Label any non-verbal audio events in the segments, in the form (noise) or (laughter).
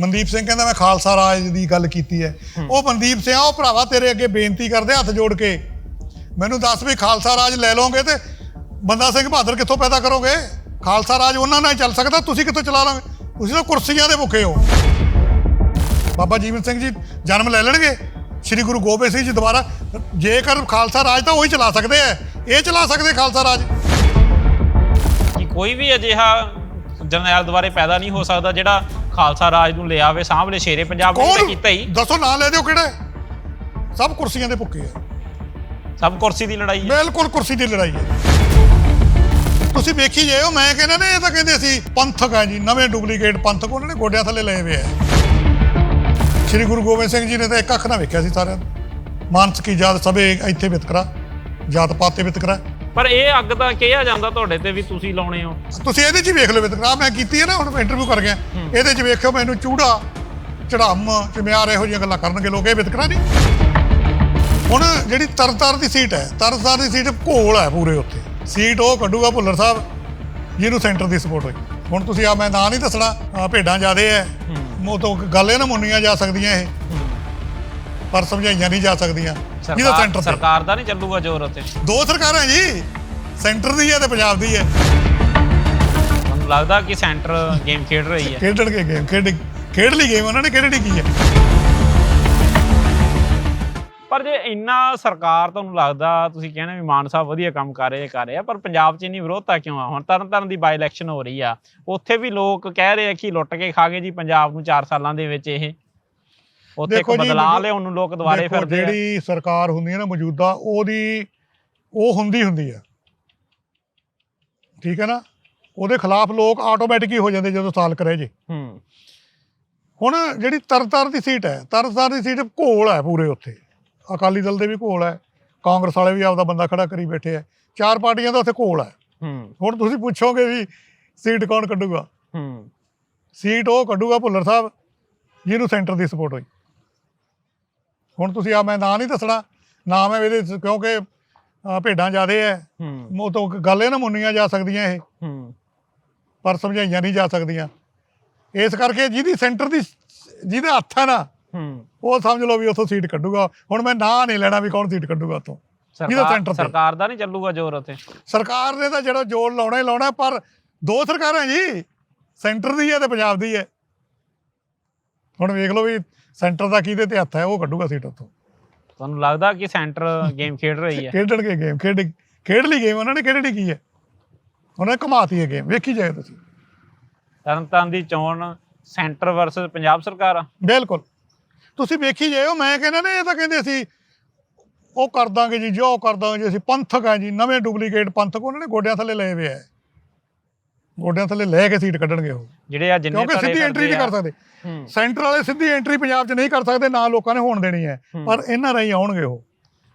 ਮਨਦੀਪ ਸਿੰਘ ਕਹਿੰਦਾ ਮੈਂ ਖਾਲਸਾ ਰਾਜ ਦੀ ਗੱਲ ਕੀਤੀ ਹੈ। ਉਹ ਮਨਦੀਪ ਸਿੰਘ ਉਹ ਭਰਾਵਾ ਤੇਰੇ ਅੱਗੇ ਬੇਨਤੀ ਕਰਦੇ ਹੱਥ ਜੋੜ ਕੇ। ਮੈਨੂੰ ਦੱਸ ਵੀ ਖਾਲਸਾ ਰਾਜ ਲੈ ਲਓਗੇ ਤੇ ਬੰਦਾ ਸਿੰਘ ਬਹਾਦਰ ਕਿੱਥੋਂ ਪੈਦਾ ਕਰੋਗੇ? ਖਾਲਸਾ ਰਾਜ ਉਹਨਾਂ ਨਾਲ ਹੀ ਚੱਲ ਸਕਦਾ ਤੁਸੀਂ ਕਿੱਥੋਂ ਚਲਾ ਲਓਗੇ? ਤੁਸੀਂ ਤਾਂ ਕੁਰਸੀਆਂ ਦੇ ਭੁੱਖੇ ਹੋ। ਬਾਬਾ ਜੀਵਨ ਸਿੰਘ ਜੀ ਜਨਮ ਲੈ ਲੈਣਗੇ। ਸ੍ਰੀ ਗੁਰੂ ਗੋਬਿੰਦ ਸਿੰਘ ਜੀ ਦੁਬਾਰਾ ਜੇਕਰ ਖਾਲਸਾ ਰਾਜ ਤਾਂ ਉਹੀ ਚਲਾ ਸਕਦੇ ਆ ਇਹ ਚਲਾ ਸਕਦੇ ਖਾਲਸਾ ਰਾਜ। ਕਿ ਕੋਈ ਵੀ ਅਜਿਹਾ ਜਰਨੈਲ ਦੁਆਰੇ ਪੈਦਾ ਨਹੀਂ ਹੋ ਸਕਦਾ ਜਿਹੜਾ ਖਾਲਸਾ ਰਾਜ ਨੂੰ ਲੈ ਆਵੇ ਸਾਹਮਣੇ ਸ਼ੇਰੇ ਪੰਜਾਬ ਨੇ ਤਾਂ ਕੀਤਾ ਹੀ। ਦੱਸੋ ਨਾਂ ਲੈ ਦਿਓ ਕਿਹੜਾ ਹੈ? ਸਭ ਕੁਰਸੀਆਂ ਦੇ ਭੁੱਖੇ ਆ। ਸਭ ਕੁਰਸੀ ਦੀ ਲੜਾਈ ਹੈ। ਬਿਲਕੁਲ ਕੁਰਸੀ ਦੀ ਲੜਾਈ ਹੈ। ਤੁਸੀਂ ਵੇਖੀ ਜਾਇਓ ਮੈਂ ਕਹਿੰਦਾ ਨੇ ਇਹ ਤਾਂ ਕਹਿੰਦੇ ਸੀ ਪੰਥਕ ਆ ਜੀ ਨਵੇਂ ਡੁਪਲੀਕੇਟ ਪੰਥਕ ਉਹਨਾਂ ਨੇ ਗੋਡਿਆਂ ਥੱਲੇ ਲਏ ਹੋਏ ਆ। ਸ੍ਰੀ ਗੁਰੂ ਗੋਬਿੰਦ ਸਿੰਘ ਜੀ ਨੇ ਤਾਂ ਇੱਕ ਅੱਖ ਨਾਲ ਵੇਖਿਆ ਸੀ ਸਾਰਿਆਂ ਨੂੰ। ਮਾਨਸ ਕੀ ਜਾਤ ਸਭੇ ਇੱਥੇ ਵਿਤਕਰਾ ਜਾਤ ਪਾਤ ਤੇ ਵਿਤਕਰਾ ਪਰ ਇਹ ਅੱਗ ਤਾਂ ਕਿਹਾ ਜਾਂਦਾ ਤੁਹਾਡੇ ਤੇ ਵੀ ਤੁਸੀਂ ਲਾਉਣੇ ਹੋ। ਤੁਸੀਂ ਇਹਦੇ 'ਚ ਹੀ ਵੇਖ ਲਓ ਵਿਤਕਰਾ ਮੈਂ ਕੀਤੀ ਹੈ ਨਾ ਹੁਣ ਇੰਟਰਵਿਊ ਕਰ ਗਿਆ। ਇਹਦੇ 'ਚ ਵੇਖਿਓ ਮੈਨੂੰ ਚੂੜਾ ਚੜਾਮ ਚਮਿਆਰ ਇਹੋ ਜਿਹੀਆਂ ਗੱਲਾਂ ਕਰਨਗੇ ਲੋਕ ਇਹ ਵਿਤਕਰਾ ਨਹੀਂ। ਹੁਣ ਜਿਹੜੀ ਤਰਤਾਰ ਦੀ ਸੀਟ ਹੈ ਤਰਤਾਰ ਦੀ ਸੀਟ ਘੋਲ ਹੈ ਪੂਰੇ ਉੱਥੇ। ਸੀਟ ਉਹ ਕੱਢੂਗਾ ਭੁੱਲਰ ਸਾਹਿਬ ਜਿਹਨੂੰ ਸੈਂਟਰ ਦੀ ਸਪੋਰਟ ਹੋਈ। ਹੁਣ ਤੁਸੀਂ ਆ ਮੈਂ ਨਾਂ ਨਹੀਂ ਦੱਸਣਾ ਭੇਡਾਂ ਜ਼ਿਆਦੇ ਐ। ਉਹ ਤੋਂ ਗੱਲ ਇਹ ਨਾ ਮੁੰਨੀਆਂ ਜਾ ਸਕਦੀਆਂ ਇਹ। ਪਰ ਸਮਝਾਈਆਂ ਨਹੀਂ ਜਾ ਸਕਦੀਆਂ। ਜਿਹਦਾ ਸੈਂਟਰ ਸਰਕਾਰ ਦਾ ਨਹੀਂ ਚੱਲੂਗਾ ਜ਼ੋਰ ਉੱਤੇ ਦੋ ਸਰਕਾਰਾਂ ਜੀ। ਸੈਂਟਰ ਦੀ ਹੈ ਤੇ ਪੰਜਾਬ ਦੀ ਹੈ। ਤੁਹਾਨੂੰ ਲੱਗਦਾ ਕਿ ਸੈਂਟਰ ਗੇਮ ਖੇਡ ਰਹੀ ਹੈ। ਖੇਡਣਗੇ ਗੇਮ ਖੇਡ ਖੇਡ ਲਈ ਗੇਮ ਉਹਨਾਂ ਨੇ ਖੇਡਣੀ ਕੀ ਹੈ? ਪਰ ਜੇ ਇੰਨਾ ਸਰਕਾਰ ਤੁਹਾਨੂੰ ਲੱਗਦਾ ਤੁਸੀਂ ਕਹਿੰਦੇ ਵੀ ਮਾਨ ਸਾਹਿਬ ਵਧੀਆ ਕੰਮ ਕਰ ਰਹੇ ਕਰ ਰਹੇ ਆ ਪਰ ਪੰਜਾਬ 'ਚ ਇੰਨੀ ਵਿਰੋਧਤਾ ਕਿਉਂ ਆ? ਹੁਣ ਤਰਨ ਤਾਰਨ ਦੀ ਬਾਈ ਇਲੈਕਸ਼ਨ ਹੋ ਰਹੀ ਆ। ਉੱਥੇ ਵੀ ਲੋਕ ਕਹਿ ਰਹੇ ਆ ਕਿ ਲੁੱਟ ਕੇ ਖਾ ਗਏ ਜੀ ਪੰਜਾਬ ਨੂੰ 4 ਸਾਲਾਂ ਦੇ ਵਿੱਚ ਇਹ। ਉੱਥੇ ਜੀ, ਬਦਲਾਅ ਲਿਆਉਣ ਨੂੰ ਲੋਕ ਦੁਬਾਰੇ ਫਿਰਦੇ ਆ। ਜਿਹੜੀ ਸਰਕਾਰ ਹੁੰਦੀ ਹੈ ਨਾ ਮੌਜੂਦਾ ਉਹਦੀ ਉਹ ਹੁੰਦੀ ਹੁੰਦੀ ਹੈ ਠੀਕ ਹੈ ਨਾ? ਉਹਦੇ ਖਿਲਾਫ ਲੋਕ ਆਟੋਮੈਟਿਕ ਹੀ ਹੋ ਜਾਂਦੇ ਜਦੋਂ ਸਾਲ ਕਰੇ ਜੀ। ਹੂੰ। ਹੁਣ ਜਿਹੜੀ ਤਰਤਾਰ ਦੀ ਸੀਟ ਹੈ ਤਰਤਾਰ ਦੀ ਸੀਟ ਘੋਲ ਹੈ ਪੂਰੇ ਉੱਥੇ। ਅਕਾਲੀ ਦਲ ਦੇ ਵੀ ਘੋਲ ਹੈ ਕਾਂਗਰਸ ਵਾਲੇ ਵੀ ਆਪਦਾ ਬੰਦਾ ਖੜਾ ਕਰੀ ਬੈਠੇ ਹੈ। ਚਾਰ ਪਾਰਟੀਆਂ ਦਾ ਉੱਥੇ ਘੋਲ ਹੈ। ਹੂੰ। ਹੁਣ ਤੁਸੀਂ ਪੁੱਛੋਗੇ ਵੀ ਸੀਟ ਕੌਣ ਕੱਢੂਗਾ? ਹੂੰ। ਸੀਟ ਉਹ ਕੱਢੂਗਾ ਭੁੱਲਰ ਸਾਹਿਬ ਜਿਹਨੂੰ ਸੈਂਟਰ ਦੀ ਸਪੋਰਟ ਹੋਈ। ਹੁਣ ਤੁਸੀਂ ਆ ਮੈਂ ਨਾਂ ਨਹੀਂ ਦੱਸਣਾ। ਨਾਮ ਹੈ ਇਹਦੇ ਕਿਉਂਕਿ ਅਹ, ਭੇਡਾਂ ਜ਼ਿਆਦੇ ਐ। ਹੂੰ। ਉਹ ਤੋਂ ਗੱਲ ਇਹ ਨਾ ਮੁੰਨੀਆਂ ਜਾ ਸਕਦੀਆਂ ਇਹ। ਹੂੰ। ਪਰ ਸਮਝਾਈਆਂ ਨਹੀਂ ਜਾ ਸਕਦੀਆਂ। ਇਸ ਕਰਕੇ ਜਿਹਦੀ ਸੈਂਟਰ ਦੀ ਜਿਹਦੇ ਹੱਥ ਹੈ ਨਾ ਹੂੰ। ਉਹ ਸਮਝ ਲਓ ਵੀ ਉੱਥੋਂ ਸੀਟ ਕੱਢੂਗਾ। ਹੁਣ ਮੈਂ ਨਾਂ ਨਹੀਂ ਲੈਣਾ ਵੀ ਕੌਣ ਸੀਟ ਕੱਢੂਗਾ ਉੱਥੋਂ। ਜਿਹਦਾ ਸਰਕਾਰ ਤੇ। ਸਰਕਾਰ ਦਾ ਨਹੀਂ ਚੱਲੂਗਾ ਜ਼ੋਰ ਉੱਤੇ ਸਰਕਾਰ ਨੇ ਤਾਂ ਜਿਹੜਾ ਜੋੜ ਲਾਉਣਾ ਹੀ ਲਾਉਣਾ ਪਰ ਦੋ ਸਰਕਾਰਾਂ ਜੀ ਸੈਂਟਰ ਦੀ ਹੈ ਤੇ ਪੰਜਾਬ ਦੀ ਹੈ ਹੁਣ ਵੇਖ ਲਓ ਵੀ ਸੈਂਟਰ ਦਾ ਕਿਹਦੇ ਤੇ ਹੱਥ ਹੈ ਉਹ ਕੱਢੂਗਾ ਸੀਟ ਉੱਥੋਂ। ਤੁਹਾਨੂੰ ਲੱਗਦਾ ਕਿ ਸੈਂਟਰ ਗੇਮ ਖੇਡ ਰਹੀ ਹੈ? ਖੇਡਣਗੇ ਗੇਮ ਖੇਡ ਖੇਡ ਲਈ ਗੇਮ ਉਹਨਾਂ ਨੇ ਖੇਡਣੀ ਕੀ ਹੈ? ਉਹਨਾਂ ਨੇ ਘਮਾਤੀ ਹੈ ਗੇਮ ਵੇਖੀ ਜਾਏ ਤੁਸੀਂ। ਤਰਨਤਾਰਨ ਦੀ ਚੋਣ ਸੈਂਟਰ ਵਰਸਸ ਪੰਜਾਬ ਸਰਕਾਰ ਆ? ਬਿਲਕੁਲ। ਤੁਸੀਂ ਵੇਖੀ ਜਾਇਓ ਮੈਂ ਕਹਿੰਦਾ ਨੇ ਇਹ ਤਾਂ ਕਹਿੰਦੇ ਸੀ ਉਹ ਕਰ ਦਾਂਗੇ ਜੀ ਜੋ ਕਰ ਦਾਂਗੇ ਜੀ ਅਸੀਂ ਪੰਥਕ ਆ ਜੀ ਨਵੇਂ ਡੁਪਲੀਕੇਟ ਪੰਥਕ ਉਹਨਾਂ ਨੇ ਗੋਡਿਆਂ ਥੱਲੇ ਲਏ ਹੋਏ ਆ। ਗੋਡਿਆਂ ਥੱਲੇ ਲੈ ਕੇ ਸੀਟ ਕੱਢਣਗੇ ਉਹ। ਜਿਹੜੇ ਆ ਜਿੰਨੇ ਕਿਉਂਕਿ ਸਿੱਧੀ ਐਂਟਰੀ ਨਹੀਂ ਕਰ ਸਕਦੇ। ਸੈਂਟਰ ਵਾਲੇ ਸਿੱਧੀ ਐਂਟਰੀ ਪੰਜਾਬ 'ਚ ਨਹੀਂ ਕਰ ਸਕਦੇ ਨਾ ਲੋਕਾਂ ਨੇ ਹੋਣ ਦੇਣੀ ਹੈ। ਪਰ ਇਹਨਾਂ ਰਾਹੀਂ ਆਉਣਗੇ ਉਹ।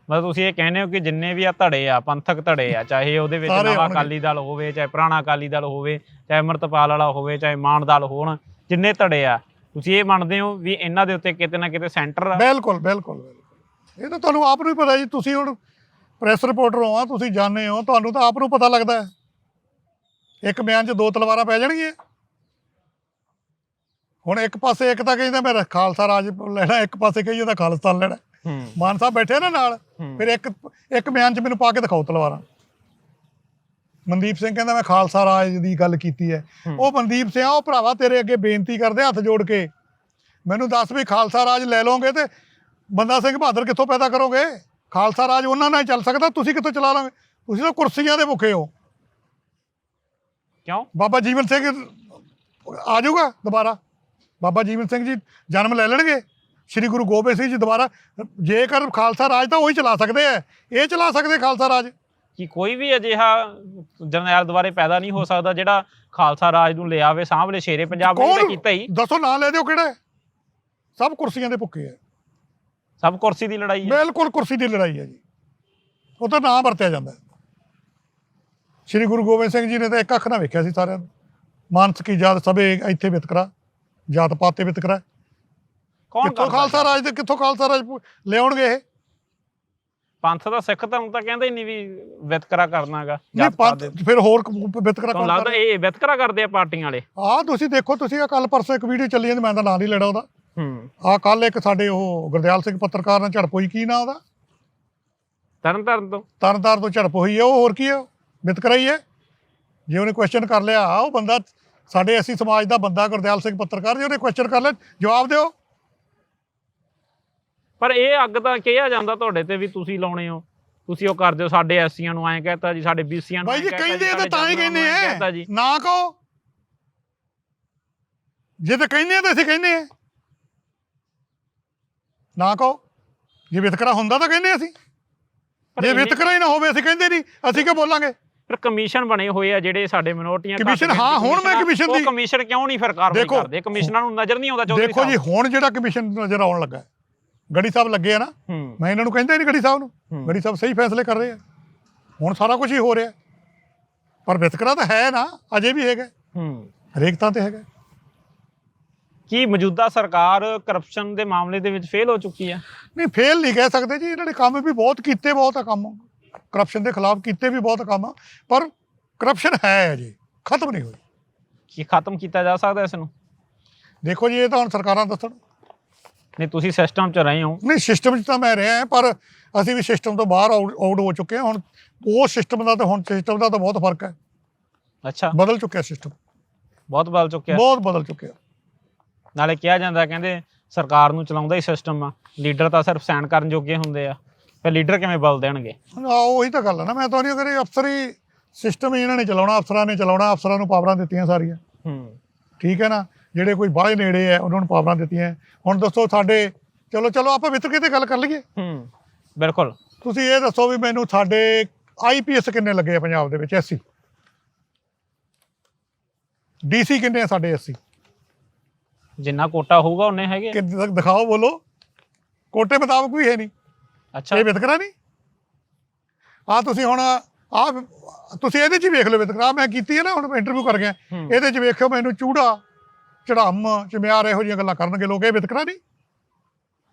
ਮਤਲਬ ਤੁਸੀਂ ਇਹ ਕਹਿੰਦੇ ਹੋ ਕਿ ਜਿੰਨੇ ਵੀ ਆ ਧੜੇ ਆ ਪੰਥਕ ਧੜੇ ਆ ਚਾਹੇ ਉਹਦੇ ਵਿੱਚ ਨਵਾਂ। ਅਕਾਲੀ ਦਲ ਹੋਵੇ ਚਾਹੇ ਪੁਰਾਣਾ ਅਕਾਲੀ ਦਲ ਹੋਵੇ ਚਾਹੇ ਅਮਰਤਪਾਲ ਵਾਲਾ ਹੋਵੇ ਚਾਹੇ ਮਾਨ ਦਲ ਹੋਣ ਜਿੰਨੇ ਧੜੇ ਆ ਤੁਸੀਂ ਇਹ ਮੰਨਦੇ ਹੋ ਵੀ ਇਹਨਾਂ ਦੇ ਉੱਤੇ ਕਿਤੇ ਨਾ ਕਿਤੇ ਸੈਂਟਰ ਆ? ਬਿਲਕੁਲ ਬਿਲਕੁਲ ਬਿਲਕੁਲ। ਇਹ ਤਾਂ ਤੁਹਾਨੂੰ ਆਪ ਨੂੰ ਹੀ ਪਤਾ ਜੀ ਤੁਸੀਂ ਹੁਣ ਪ੍ਰੈਸ ਰਿਪੋਰਟਰ ਹੋ ਆ ਤੁਸੀਂ ਜਾਣਦੇ ਹੋ ਤੁਹਾਨੂੰ ਤਾਂ ਆਪ ਨੂੰ ਪਤਾ ਲੱਗਦਾ ਹੈ। ਇੱਕ ਬਿਆਨ 'ਚ ਦੋ ਤਲਵਾਰਾਂ ਪੈ ਜਾਣਗੀਆਂ। ਹੁਣ ਇੱਕ ਪਾਸੇ ਇੱਕ ਤਾਂ ਕਹਿੰਦਾ ਮੈਂ ਖਾਲਸਾ ਰਾਜ ਲੈਣਾ ਇੱਕ ਪਾਸੇ ਕਹੀ ਜਾਂਦਾ ਖਾਲਿਸਤਾਨ ਲੈਣਾ। ਮਾਨ ਸਾਹਿਬ ਬੈਠੇ ਨਾ ਨਾਲ। ਫਿਰ ਇੱਕ ਇੱਕ ਬਿਆਨ 'ਚ ਮੈਨੂੰ ਪਾ ਕੇ ਦਿਖਾਓ ਤਲਵਾਰਾਂ। ਮਨਦੀਪ ਸਿੰਘ ਕਹਿੰਦਾ ਮੈਂ ਖਾਲਸਾ ਰਾਜ ਦੀ ਗੱਲ ਕੀਤੀ ਹੈ। ਉਹ ਮਨਦੀਪ ਸਿੰਘ ਉਹ ਭਰਾਵਾ ਤੇਰੇ ਅੱਗੇ ਬੇਨਤੀ ਕਰਦੇ ਹੱਥ ਜੋੜ ਕੇ। ਮੈਨੂੰ ਦੱਸ ਵੀ ਖਾਲਸਾ ਰਾਜ ਲੈ ਲਓਗੇ ਤੇ ਬੰਦਾ ਸਿੰਘ ਬਹਾਦਰ ਕਿੱਥੋਂ ਪੈਦਾ ਕਰੋਗੇ? ਖਾਲਸਾ ਰਾਜ ਉਹਨਾਂ ਨਾਲ ਹੀ ਚੱਲ ਸਕਦਾ ਤੁਸੀਂ ਕਿੱਥੋਂ ਚਲਾ ਲਓਗੇ? ਤੁਸੀਂ ਤਾਂ ਕੁਰਸੀਆਂ ਦੇ ਭੁੱਖੇ ਹੋ। ਕਿਉਂ? ਬਾਬਾ ਜੀਵਨ ਸਿੰਘ ਆ ਜਾਊਗਾ ਦੁਬਾਰਾ। ਬਾਬਾ ਜੀਵਨ ਸਿੰਘ ਜੀ ਜਨਮ ਲੈ ਲੈਣਗੇ। ਸ੍ਰੀ ਗੁਰੂ ਗੋਬਿੰਦ ਸਿੰਘ ਜੀ ਦੁਬਾਰਾ ਜੇਕਰ ਖਾਲਸਾ ਰਾਜ ਤਾਂ ਉਹੀ ਚਲਾ ਸਕਦੇ ਆ। ਇਹ ਚਲਾ ਸਕਦੇ ਖਾਲਸਾ ਰਾਜ। ਕਿ ਕੋਈ ਵੀ ਅਜਿਹਾ ਜਰਨੈਲ ਦੁਆਰੇ ਪੈਦਾ ਨਹੀਂ ਹੋ ਸਕਦਾ ਜਿਹੜਾ ਖਾਲਸਾ ਰਾਜ ਨੂੰ ਲੈ ਆਵੇ ਸਾਹਮਣੇ ਸ਼ੇਰੇ ਪੰਜਾਬ ਨੇ ਤਾਂ ਕੀਤਾ ਹੀ। ਦੱਸੋ ਨਾਂ ਲੈ ਦਿਓ ਕਿਹੜਾ? ਸਭ ਕੁਰਸੀਆਂ ਦੇ ਭੁੱਖੇ ਆ। ਸਭ ਕੁਰਸੀ ਦੀ ਲੜਾਈ ਹੈ। ਬਿਲਕੁਲ ਕੁਰਸੀ ਦੀ ਲੜਾਈ ਹੈ ਜੀ। ਉਹ ਤਾਂ ਨਾਂ ਵਰਤਿਆ ਜਾਂਦਾ ਹੈ। ਸ੍ਰੀ ਗੁਰੂ ਗੋਬਿੰਦ ਸਿੰਘ ਜੀ ਨੇ ਤਾਂ ਇੱਕ ਅੱਖ ਨਾਲ ਵੇਖਿਆ ਸੀ ਸਾਰਿਆਂ ਨੂੰ। ਮਾਨਸ ਕੀ ਜਾਤ ਸਭੇ ਇੱਥੇ ਵਿਤਕਰਾ ਜਾਤ ਪਾਤ ਤੇ ਵਿਤਕਰਾ ਕੌਣ ਕਿੱਥੋਂ ਕਰਦਾ ਖਾਲਸਾ ਰਾਜ ਦੇ ਕਿੱਥੋਂ ਖਾਲਸਾ ਰਾਜ ਪੁ- ਲਿਆਉਣਗੇ ਇਹ? ਪੰਥ ਦਾ ਸਿੱਖ ਧਰਮ ਤਾਂ ਕਹਿੰਦਾ ਹੀ ਨਹੀਂ ਵੀ ਵਿਤਕਰਾ ਕਰਨਾਗਾ ਨਹੀਂ ਪੰਥ ਫਿਰ ਹੋਰ ਕ- ਵਿਤਕਰਾ ਤੁਹਾਨੂੰ ਲੱਗਦਾ ਇਹ ਵਿਤਕਰਾ ਕਰਦੇ ਆ ਪਾਰਟੀਆਂ ਵਾਲੇ? ਆ ਤੁਸੀਂ ਦੇਖੋ ਤੁਸੀਂ ਆ ਕੱਲ ਪਰਸੋਂ ਇੱਕ ਵੀਡੀਓ ਚੱਲੀ ਜਾਂਦੀ ਮੈਂ ਤਾਂ ਨਾਂ ਨਹੀਂ ਲੈਣਾ ਉਹਦਾ। ਹੂੰ। ਆ ਕੱਲ ਇੱਕ ਸਾਡੇ ਉਹ ਗੁਰਦਿਆਲ ਸਿੰਘ ਪੱਤਰਕਾਰ ਨਾਲ ਝੜਪ ਹੋਈ ਕੀ ਨਾਂ ਉਹਦਾ? ਤਰਨ ਤਾਰਨ ਤੋਂ? ਤਰਨਤਾਰ ਤੋਂ ਝੜਪ ਹੋਈ ਹੈ ਉਹ ਹੋਰ ਕੀ ਹੈ ਵਿਤਕਰਾ ਹੀ ਹੈ। ਜੇ ਉਹਨੇ ਕੁਐਸਚਨ ਕਰ ਲਿਆ ਉਹ ਬੰਦਾ ਸਾਡੇ ਅਸੀਂ ਸਮਾਜ ਦਾ ਬੰਦਾ ਗੁਰਦਿਆਲ ਸਿੰਘ ਪੱਤਰਕਾਰ ਜੇ ਉਹਨੇ ਕੁਐਸਚਨ ਕਰ ਲਿਆ ਜਵਾਬ ਦਿਓ। ਪਰ ਇਹ ਅੱਗ ਤਾਂ ਕਿਹਾ ਜਾਂਦਾ ਤੁਹਾਡੇ ਤੇ ਵੀ ਤੁਸੀਂ ਲਾਉਣੇ ਹੋ। ਤੁਸੀਂ ਉਹ ਕਰਦੇ ਹੋ ਸਾਡੇ ਐਸੀਆਂ ਨੂੰ ਐਂ ਕਹਤਾ ਜੀ ਸਾਡੇ ਬੀਸੀਆਂ ਨੂੰ ਬਾਈ ਜੀ ਕਹਿੰਦੇ ਆ ਤਾਂ ਤਾਂ ਹੀ ਕਹਿੰਦੇ ਆ। ਨਾ ਕਹੋ। ਜੇ ਤਾਂ ਕਹਿੰਦੇ ਆ ਤਾਂ ਅਸੀਂ ਕਹਿੰਦੇ ਆ। ਨਾ ਕਹੋ। ਜੇ ਵਿਤਕਰਾ ਹੁੰਦਾ ਤਾਂ ਕਹਿੰਦੇ ਅਸੀਂ। ਜੇ ਵਿਤਕਰਾ ਹੀ ਨਾ ਹੋਵੇ ਅਸੀਂ ਕਹਿੰਦੇ ਨਹੀਂ ਅਸੀਂ ਕਿਉਂ ਬੋਲਾਂਗੇ? ਫਿਰ ਕਮਿਸ਼ਨ ਬਣੇ ਹੋਏ ਆ ਜਿਹੜੇ ਸਾਡੇ ਮਿਨੋਰਟੀਆਂ ਕਮਿਸ਼ਨ, ਹਾਂ, ਹੁਣ ਮੈਂ ਕਮਿਸ਼ਨ ਉਹ ਦੀ- ਕਮਿਸ਼ਨ ਕਿਉਂ ਨਹੀਂ ਫਿਰ ਕਾਰਵਾਈ ਕਰਦੇ? ਕਮਿਸ਼ਨਾਂ ਨੂੰ ਨਜ਼ਰ ਨਹੀਂ ਆਉਂਦਾ ਚੌਧਰੀ ਦੇਖੋ ਜੀ ਹੁਣ ਜਿਹੜਾ ਕਮਿਸ਼ਨ ਨਜ਼ਰ ਆਉਣ ਲੱਗਾ ਗੜੀ ਸਾਹਿਬ ਲੱਗੇ ਆ ਨਾ ਮੈਂ ਇਹਨਾਂ ਨੂੰ ਕਹਿੰਦਾ ਨਹੀਂ ਗੜੀ ਸਾਹਿਬ ਨੂੰ। ਗੜੀ ਸਾਹਿਬ ਸਹੀ ਫੈਸਲੇ ਕਰ ਰਹੇ ਆ। ਹੁਣ ਸਾਰਾ ਕੁਝ ਹੀ ਹੋ ਰਿਹਾ। ਪਰ ਵਿਤਕਰਾ ਤਾਂ ਹੈ ਨਾ ਅਜੇ ਵੀ ਹੈਗਾ। ਹੂੰ। ਹਰੇਕ ਤਾਂ ਤੇ ਹੈਗਾ। ਕੀ ਮੌਜੂਦਾ ਸਰਕਾਰ ਕਰਪਸ਼ਨ ਦੇ ਮਾਮਲੇ ਦੇ ਵਿੱਚ ਫੇਲ ਹੋ ਚੁੱਕੀ ਆ? ਨਹੀਂ ਫੇਲ ਨਹੀਂ ਕਹਿ ਸਕਦੇ ਜੀ ਇਹਨਾਂ ਨੇ ਕੰਮ ਵੀ ਬਹੁਤ ਕੀਤੇ ਬਹੁਤ ਆ ਕੰਮ। ਕਰਪਸ਼ਨ ਦੇ ਖਿਲਾਫ ਕੀਤੇ ਵੀ ਬਹੁਤ ਕੰਮ ਆ, ਪਰ ਕਰਪਸ਼ਨ ਹੈ ਅਜੇ ਖਤਮ ਨਹੀਂ ਹੋਈ। ਕੀ ਖਤਮ ਕੀਤਾ ਜਾ ਸਕਦਾ ਇਸ ਨੂੰ ਦੇਖੋ ਜੀ ਇਹ ਤਾਂ ਹੁਣ ਸਰਕਾਰਾਂ ਦੱਸਣ। ਨਹੀਂ ਤੁਸੀਂ ਸਿਸਟਮ 'ਚ ਰਹੇ ਹੋ। ਨਹੀਂ ਸਿਸਟਮ 'ਚ ਤਾਂ ਮੈਂ ਰਿਹਾ ਹਾਂ, ਪਰ ਅਸੀਂ ਵੀ ਸਿਸਟਮ ਤੋਂ ਬਾਹਰ ਆਊਟ ਹੋ ਚੁੱਕੇ ਹਾਂ। ਹੁਣ ਉਹ ਸਿਸਟਮ ਦਾ ਤੇ ਹੁਣ ਸਿਸਟਮ ਦਾ ਤਾਂ ਬਹੁਤ ਫ਼ਰਕ ਹੈ। ਅੱਛਾ। ਬਦਲ ਚੁੱਕਿਆ ਸਿਸਟਮ ਬਹੁਤ ਬਦਲ ਚੁੱਕਿਆ। ਬਹੁਤ ਬਦਲ ਚੁੱਕਿਆ। ਨਾਲੇ ਕਿਹਾ ਜਾਂਦਾ ਕਹਿੰਦੇ ਸਰਕਾਰ ਨੂੰ ਚਲਾਉਂਦਾ ਹੀ ਸਿਸਟਮ ਆ। ਲੀਡਰ ਤਾਂ ਸਿਰਫ ਸਾਈਨ ਕਰਨ ਜੋਗੇ ਹੁੰਦੇ ਆ। ਫਿਰ ਲੀਡਰ ਕਿਵੇਂ ਬਲ ਦੇਣਗੇ? ਆ ਉਹੀ ਤਾਂ ਗੱਲ ਹੈ ਨਾ ਮੈਂ ਤਾਂ ਨਹੀਂ ਕਰੇ ਅਫਸਰ ਹੀ ਸਿਸਟਮ ਇਹਨਾਂ ਨੇ ਚਲਾਉਣਾ ਅਫਸਰਾਂ ਨੇ ਚਲਾਉਣਾ ਅਫਸਰਾਂ ਨੂੰ ਪਾਵਰਾਂ ਦਿੱਤੀਆਂ ਸਾਰੀਆਂ। ਹੂੰ। ਠੀਕ ਹੈ ਨਾ? ਜਿਹੜੇ ਕੋਈ ਬਾਹਲੇ ਨੇੜੇ ਹੈ ਉਹਨਾਂ ਨੂੰ ਪਾਵਰਾਂ ਦਿੱਤੀਆਂ। ਹੁਣ ਦੱਸੋ ਸਾਡੇ ਚਲੋ ਚਲੋ ਆਪਾਂ ਵਿਤਕਰੇ ਤੇ ਗੱਲ ਕਰ ਲਈਏ। ਹੂੰ ਬਿਲਕੁਲ। ਤੁਸੀਂ ਇਹ ਦੱਸੋ ਵੀ ਮੈਨੂੰ ਸਾਡੇ ਆਈਪੀਐਸ ਕਿੰਨੇ ਲੱਗੇ ਆ ਪੰਜਾਬ ਦੇ ਵਿੱਚ ਐਸਸੀ ਡੀਸੀ ਕਿੰਨੇ ਆ ਸਾਡੇ ਐਸਸੀ ਜਿੰਨਾ ਕੋਟਾ ਹੋਊਗਾ ਉਹਨੇ ਹੈਗੇ ਕਿ ਦਿਖਾਓ ਬੋਲੋ। ਕੋਟੇ ਮੁਤਾਬਕ ਵੀ ਹੈ ਨਹੀਂ। ਅੱਛਾ। ਇਹ ਵਿਤਕਰਾ ਨਹੀਂ? ਆ ਤੁਸੀਂ ਹੁਣ ਆ ਤੁਸੀਂ ਇਹਦੇ ਚ ਵੇਖ ਲਓ ਵਿਤਕਰਾ। ਮੈਂ ਕੀਤੀ ਹੈ ਨਾ ਹੁਣ ਇੰਟਰਵਿਊ ਕਰ ਗਿਆ। ਇਹਦੇ ਚ ਵੇਖਿਓ ਮੈਨੂੰ ਚੂੜਾ ਚੜਾਮ ਚਮਿਆਰ ਇਹੋ ਜਿਹੀਆਂ ਗੱਲਾਂ ਕਰਨਗੇ ਲੋਕ। ਇਹ ਵਿਤਕਰਾ ਨਹੀਂ?